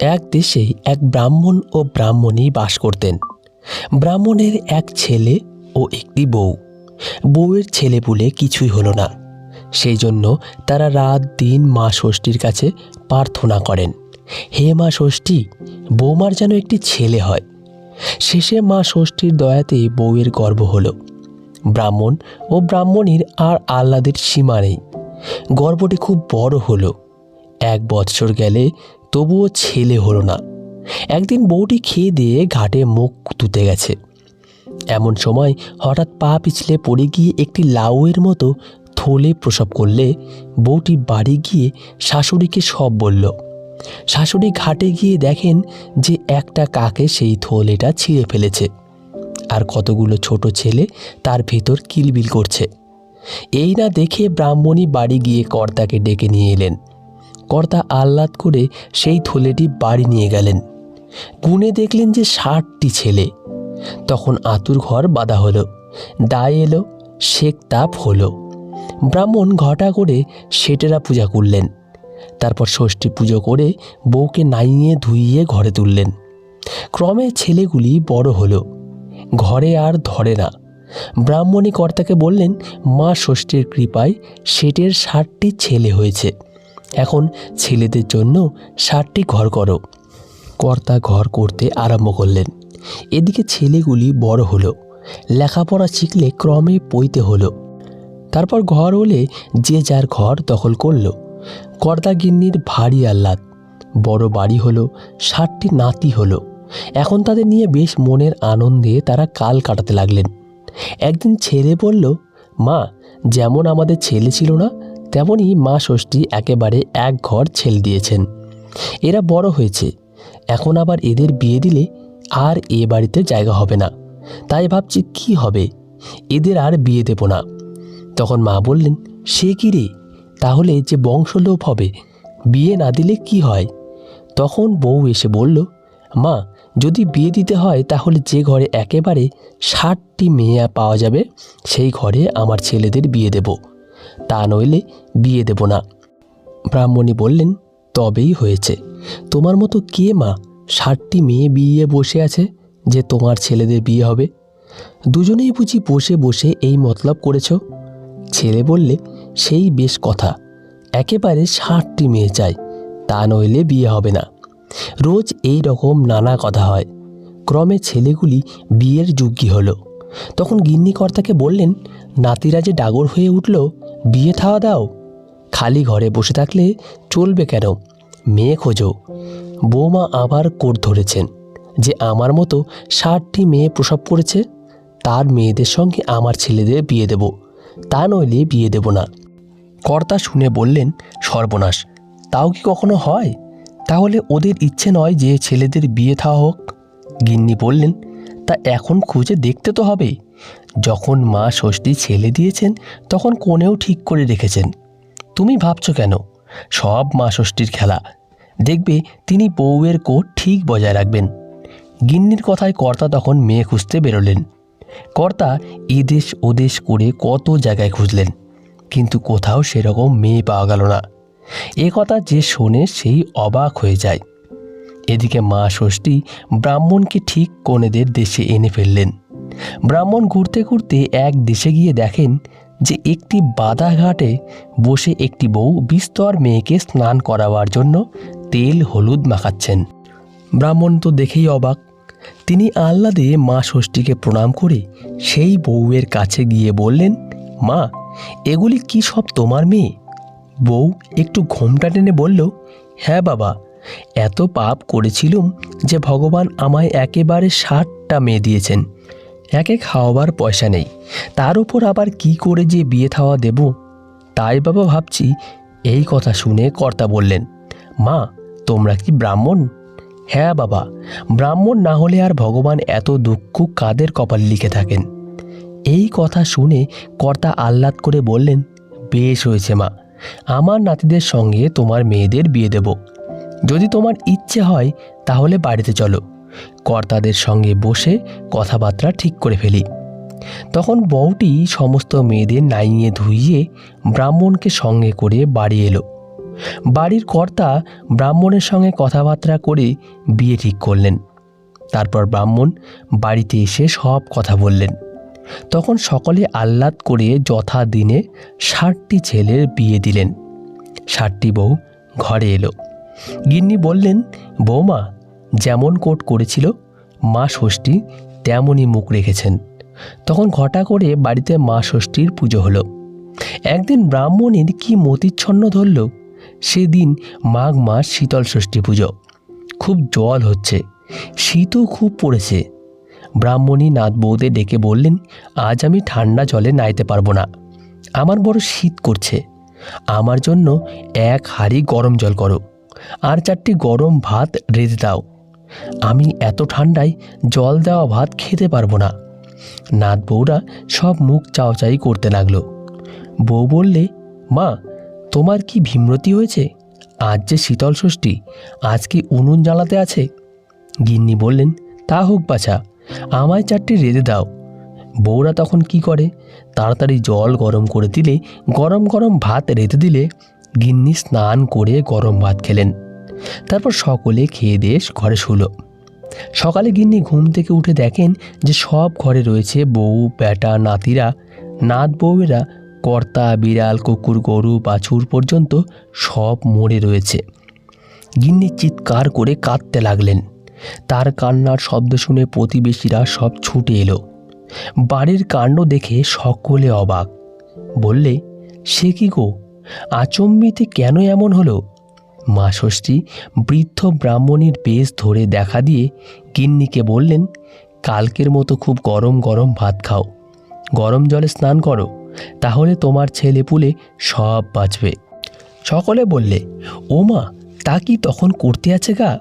এক দেশে এক ব্রাহ্মণ ও ব্রাহ্মণী বাস করতেন। ব্রাহ্মণের এক ছেলে ও একটি বউ। বউয়ের ছেলে বলে কিছুই হলো না। সেই জন্য তারা রাত, দিন মা ষষ্ঠীর কাছে প্রার্থনা করেন, হে মা ষষ্ঠী, বৌমার যেন একটি ছেলে হয়। শেষে মা ষষ্ঠীর দয়াতে বউয়ের গর্ব হলো। ব্রাহ্মণ ও ব্রাহ্মণীর আর আহ্লাদের সীমা নেই। গর্বটি খুব বড় হলো। এক বৎসর গেলে তবুও ছেলে হলো না। একদিন বউটি খেয়ে দিয়ে ঘাটে মুখ তুতে গেছে। এমন সময় হঠাৎ পা পিছলে পড়ে গিয়ে একটি লাউয়ের মতো থলে প্রসব করলে বউটি বাড়ি গিয়ে শাশুড়িকে সব বলল। শাশুড়ি ঘাটে গিয়ে দেখেন যে একটা কাকে সেই থলেটা ছিঁড়ে ফেলেছে। আর কতগুলো ছোট ছেলে তার ভেতর কিলবিল করছে। এই না দেখে ব্রাহ্মণী বাড়ি গিয়ে কর্তাকে ডেকে নিয়ে এলেন। কর্তা আহ্লাদ করে সেই থলেটি বাড়ি নিয়ে গেলেন। গুনে দেখলেন যে ষাটটি ছেলে। তখন আতুর ঘর বাঁধা হলো। দায় এলো, শেখ তাপ হলো। ব্রাহ্মণ ঘটা করে সেটেরা পূজা করলেন। তারপর ষষ্ঠী পুজো করে বউকে নাইয়ে ধুইয়ে ঘরে তুললেন। ক্রমে ছেলেগুলি বড় হলো। ঘরে আর ধরে না। ব্রাহ্মণী কর্তাকে বললেন, মা ষষ্ঠীর কৃপায় শেটের ষাটটি ছেলে হয়েছে। এখন ছেলেদের জন্য ষাটটি ঘর করো। কর্তা ঘর করতে আরম্ভ করলেন। এদিকে ছেলেগুলি বড় হলো। লেখাপড়া শিখলে ক্রমে পইতে হলো। তারপর ঘর হলে যে যার ঘর দখল করল। কর্তা গিন্নির ভারী আহ্লাদ। বড় বাড়ি হলো, ষাটটি নাতি হলো। এখন তাদের নিয়ে বেশ মনের আনন্দে তারা কাল কাটাতে লাগলেন। একদিন ছেলে বলল, মা, যেমন আমাদের ছেলে ছিল না তেমনই মা ষষ্ঠী একেবারে এক ঘর ছেলে দিয়েছেন। এরা বড় হয়েছে। এখন আবার এদের বিয়ে দিলে আর এ বাড়িতে জায়গা হবে না। তাই ভাবছি কি হবে? এদের আর বিয়ে দেব না। তখন মা বললেন, সে কি রে? তাহলে যে বংশলোপ হবে, বিয়ে না দিলে কি হয়? তখন বউ এসে বলল, মা, যদি বিয়ে দিতে হয় তাহলে যে ঘরে একেবারে ষাটটি মেয়ে পাওয়া যাবে, সেই ঘরে আমার ছেলেদের বিয়ে দেব। তা নইলে বিয়ে দেব না। ব্রাহ্মণী বললেন, তবেই হয়েছে। তোমার মতো কে মা ষাটটি মেয়ে বিয়ে বসে আছে যে তোমার ছেলেদের বিয়ে হবে? দুজনেই বুঝি বসে বসে এই মতলব করেছ? ছেলে বললে, সেই বেশ কথা। একেবারে ষাটটি মেয়ে চাই, তা নইলে বিয়ে হবে না। রোজ এই রকম নানা কথা হয়। ক্রমে ছেলেগুলি বিয়ের যোগ্যী হলো। তখন গিন্নিকর্তাকে বললেন, নাতিরা যে ডাগর হয়ে উঠল বিয়ে থাওয়া দাও। খালি ঘরে বসে থাকলে চলবে কেন? মেয়ে খোঁজো। বৌমা আবার কোট ধরেছেন যে আমার মতো ষাটটি মেয়ে প্রসব করেছে, তার মেয়েদের সঙ্গে আমার ছেলেদের বিয়ে দেব। তা নইলে বিয়ে দেব না। কর্তা শুনে বললেন, সর্বনাশ, তাও কি কখনো হয়? তাহলে ওদের ইচ্ছে নয় যে ছেলেদের বিয়ে থাওয়া হোক। গিন্নি বললেন, তা এখন খুঁজে দেখতে তো হবে। যখন মা ষষ্ঠী ছেলে দিয়েছেন, তখন কোণেও ঠিক করে রেখেছেন। তুমি ভাবছ কেন? সব মা ষষ্ঠীর খেলা। দেখবে তিনি বউয়ের কোট ঠিক বজায় রাখবেন। গিন্নির কথায় কর্তা তখন মেয়ে খুঁজতে বেরোলেন। কর্তা এদেশ ওদেশ করে কত জায়গায় খুঁজলেন। কিন্তু কোথাও সেরকম মেয়ে পাওয়া গেল না। এ কথা যে শোনে সেই অবাক হয়ে যায়। এদিকে মা ষষ্ঠী ব্রাহ্মণকে ঠিক কনেদের দেশে এনে ফেললেন। ব্রাহ্মণ ঘুরতে ঘুরতে এক দেশে গিয়ে দেখেন যে একটি বাদা ঘাটে বসে একটি বউ বিস্তর মেয়েকে স্নান করাবার জন্য তেল হলুদ মাখাচ্ছেন। ব্রাহ্মণ তো দেখেই অবাক। তিনি আহ্লাদে মা ষষ্ঠীকে প্রণাম করে সেই বউয়ের কাছে গিয়ে বললেন, মা, এগুলি কি সব তোমার মেয়ে? বউ একটু ঘোমটা টেনে বলল হ্যাঁ বাবা, এত পাপ করেছিলুম যে ভগবান আমায় একেবারে ষাটটা মেয়ে দিয়েছেন। একে খাওয়াবার পয়সা নেই। তার উপর আবার কি করে যে বিয়ে থাওয়া দেব? তাই বাবা ভাবছি, এই কথা শুনে কর্তা বললেন, মা, তোমরা কি ব্রাহ্মণ? হ্যাঁ বাবা, ব্রাহ্মণ না হলে আর ভগবান এত দুঃখ কাদের কপাল লিখে থাকেন? এই কথা শুনে কর্তা আহ্লাদ করে বললেন, বেশ হয়েছে মা, আমার নাতিদের সঙ্গে তোমার মেয়েদের বিয়ে দেব। যদি তোমার ইচ্ছে হয়, তাহলে বাড়িতে চলো। কর্তাদের সঙ্গে বসে কথাবার্তা ঠিক করে ফেলি। তখন বউটি সমস্ত মেয়েদের নাইয়ে ধুইয়ে ব্রাহ্মণকে সঙ্গে করে বাড়ি এলো। বাড়ির কর্তা ব্রাহ্মণের সঙ্গে কথাবার্তা করে বিয়ে ঠিক করলেন। তারপর ব্রাহ্মণ বাড়িতে এসে সব কথা বললেন। তখন সকলে আহ্লাদ করে যথা দিনে ষাটটি ছেলের বিয়ে দিলেন। ষাটটি বউ ঘরে এলো। গিন্নি বললেন বৌমা যেমন কোট করেছিল, মা ষষ্ঠী তেমনই মুখ রেখেছেন। তখন ঘটা করে বাড়িতে মা ষষ্ঠীর পুজো হলো। একদিন ব্রাহ্মণের কি মতিচ্ছন্ন ধরল, সেদিন মাঘ মাস শীতল ষষ্ঠী পুজো। খুব জল হচ্ছে, শীতও খুব পড়েছে। ব্রাহ্মণী নাথ বৌদে ডেকে বললেন, আজ আমি ঠান্ডা জলে নাইতে পারব না। আমার বড় শীত করছে। আমার জন্য এক হাঁড়ি গরম জল করো। আর চারটি গরম ভাত রেঁধে দাও। আমি এত ঠান্ডায় জল দেওয়া ভাত খেতে পারব না। নাথ বউরা সব মুখ চাওচাই করতে লাগল। বউ বললে, মা, তোমার কি ভীমরতি হয়েছে? আজ যে শীতল ষষ্ঠী, আজ কি উনুন জ্বালাতে আছে? গিন্নি বললেন, তা হোক বাছা, আমায় চারটি রেঁধে দাও। বউরা তখন কি করে? তাড়াতাড়ি জল গরম করে দিলে গরম গরম ভাত রেঁধে দিলে গিন্নি স্নান করে গরম ভাত খেলেন। তারপর সকলে খেয়ে দিয়ে ঘরে শুলো। সকালে গিন্নি ঘুম থেকে উঠে দেখেন যে সব ঘরে রয়েছে বউ বেটা নাতিরা। নাত বউয়েরা, কর্তা, বিড়াল, কুকুর, গরু, বাছুর পর্যন্ত সব মরে রয়েছে। গিন্নি চিৎকার করে কাঁদতে লাগলেন। তার কান্নার শব্দ শুনে প্রতিবেশীরা সব ছুটে এলো। বাড়ির কাণ্ড দেখে সকলে অবাক। বললে, সে কি গো? আচম্বিতে কেন এমন হলো? মা ষষ্ঠী বৃদ্ধ ব্রাহ্মণীর বেশ ধরে দেখা দিয়ে গিন্নিকে বললেন, কালকের মতো খুব গরম গরম ভাত খাও। গরম জলে স্নান করো, তাহলে তোমার ছেলে পুলে সব বাঁচবে। সকলে বললে, ও মা, তা কি তখন করতে আছে গা?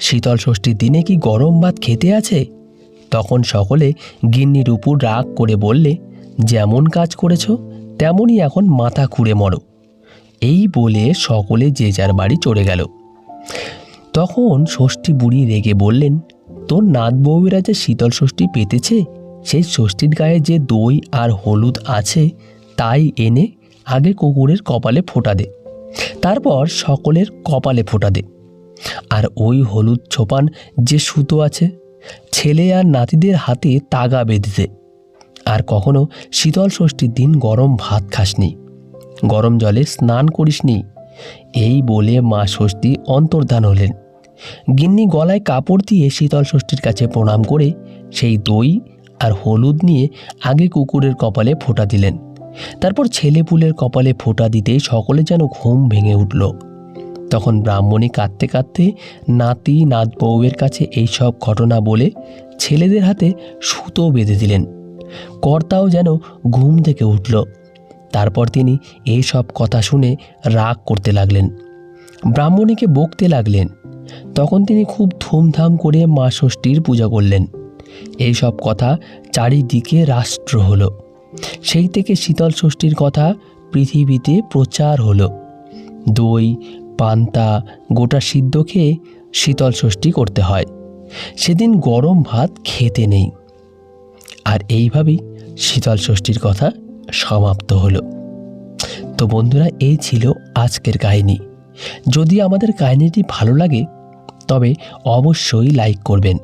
শীতল ষষ্ঠীর দিনে কি গরম ভাত খেতে আছে? তখন সকলে গিন্নির উপর রাগ করে বললে, যেমন কাজ করেছ, তেমনই এখন মাথা খুঁড়ে মরো। এই বলে সকলে যে যার বাড়ি চড়ে গেল। তখন ষষ্ঠী বুড়ি রেগে বললেন, তোর নাত বউয়েরা যে শীতল ষষ্ঠী পেতেছে, সেই ষষ্ঠীর গায়ে যে দই আর হলুদ আছে, তাই এনে আগে কুকুরের কপালে ফোটা দে। তারপর সকলের কপালে ফোটা দে। আর ওই হলুদ ছোপান যে সুতো আছে, ছেলে আর নাতিদের হাতে তাগা বেঁধে দে। আর কখনো শীতল ষষ্ঠীর দিন গরম ভাত খাসনি। গরম জলে স্নান করিসনি? এই বলে মা ষষ্ঠী অন্তর্ধান হলেন। গিন্নি গলায় কাপড় দিয়ে শীতল ষষ্ঠীর কাছে প্রণাম করে সেই দই আর হলুদ নিয়ে আগে কুকুরের কপালে ফোঁটা দিলেন। তারপর ছেলেপুলের কপালে ফোঁটা দিতেই সকলে যেন ঘুম ভেঙে উঠল। তখন ব্রাহ্মণী কাঁদতে কাঁদতে নাতি নাত বউয়ের কাছে এই সব ঘটনা বলে ছেলেদের হাতে সুতো বেঁধে দিলেন। কর্তাও যেন ঘুম থেকে উঠল। তারপর তিনি এই সব কথা শুনে রাগ করতে লাগলেন। ব্রাহ্মণীকে বকতে লাগলেন। তখন তিনি খুব ধুমধাম করে মা ষষ্ঠীর পূজা করলেন। এই সব কথা চারিদিকে রাষ্ট্র হলো। সেই থেকে শীতল ষষ্ঠীর কথা পৃথিবীতে প্রচার হলো। দই, পান্তা গোটা সিদ্ধ খেয়ে শীতল ষষ্ঠী করতে হয়। সেদিন গরম ভাত খেতে নেই। আর এইভাবেই শীতল ষষ্ঠীর কথা সমাপ্ত হলো। তো বন্ধুরা, এই ছিল আজকের কাহিনী। যদি আমাদের কাহিনীটি ভালো লাগে, তবে অবশ্যই লাইক করবেন।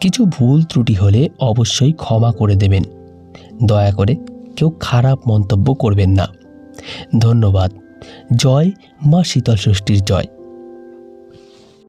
কিছু ভুল ত্রুটি হলে অবশ্যই ক্ষমা করে দেবেন। দয়া করে কেউ খারাপ মন্তব্য করবেন না। ধন্যবাদ। জয় মা শীতল ষষ্ঠীর জয়।